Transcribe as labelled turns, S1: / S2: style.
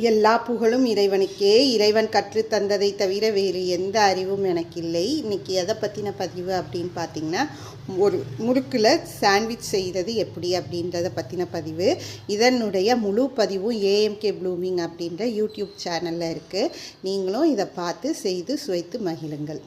S1: எல்லா புகழும் இறைவனுக்கே. இறைவன் கற்றுத்தந்ததை தவிர வேறு எந்த அறிவும் எனக்கு இல்லை இன்றைக்கி எதை பற்றின பதிவு அப்படின்னு பார்த்தீங்கன்னா ஒரு முறுக்கில் சாண்ட்விச் செய்கிறது எப்படி அப்படின்றத பற்றின பதிவு. இதனுடைய முழு பதிவும் ஏஎம்கே ப்ளூமிங் அப்படின்ற யூடியூப் சேனலில் இருக்குது நீங்களும் இதை பார்த்து செய்து சுவைத்து மகிழுங்கள்.